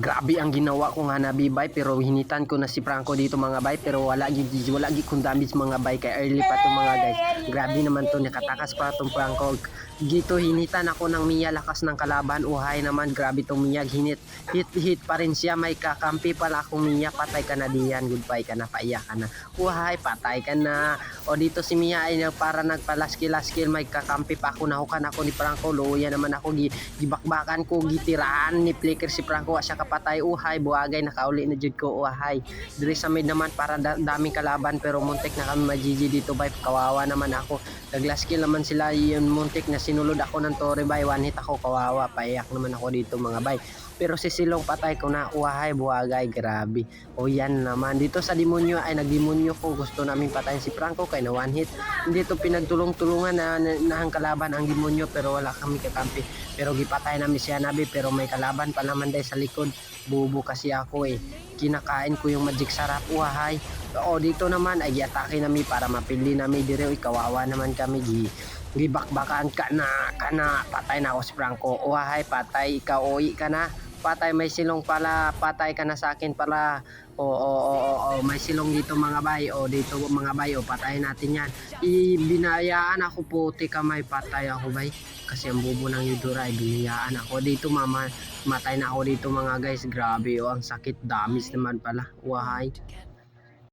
Grabe ang ginawa ko nga na bay pero hinitan ko na si Franco dito mga bay pero wala gid wala gid kung damage mga bay kay early pa to mga guys. Grabe naman to nakatakas pa tong Franco. Gito hinitan ako ng Mia lakas ng kalaban. Uhay naman grabe tong Mia hinit. Hit hit pa rin siya may kakampi pala akong Mia patay ka na diyan. Goodbye ka na paiyak ka na. Uhay patay ka na. O dito si Mia ay para nagpalaskil-laskil may kakampi pa ako nahukan ako ni Franco. Luya naman ako gi, gibakbakan ko gitirahan ni Flicker si Franco asya kapatay uhay buagay nakauli na jud ko uhay. Diri sa mid naman para da- daming kalaban pero muntik na kami majiji dito bay kawawa naman ako. Naglaskil naman sila yun muntik na sinulod ako ng Torre bay one hit ako kawawa paiyak naman ako dito mga bay. Pero si Silong patay ko na uhay buagay grabe. O yan naman dito sa demonyo ay nagdemonyo ko gusto namin patayin si Franco kay na one hit. Hindi to pinagtulong-tulungan na, na, na ang kalaban ang demonyo pero wala kami kakampi. Pero gipatay namin si Hanabi pero may kalaban pa naman dahil sa likod. Bubo kasi ako eh. Kinakain ko yung magic sarap uhay. O dito naman ay atake namin para mapili namin dire Uy, kawawa naman kami gi gibakbakan ka na ka na patay na ako si Franco uhay patay ikaw uwi ka na patay may silong pala patay ka na sa akin pala. O o o, o, o, may silong dito mga bay o dito mga bay o patay natin yan. Ibinayaan ako puti ka may patay ako bay. Kasi ang bubo ng Yudora ay binayaan ako. Dito mama matay na ako dito mga guys. Grabe o ang sakit damis naman pala. Wahay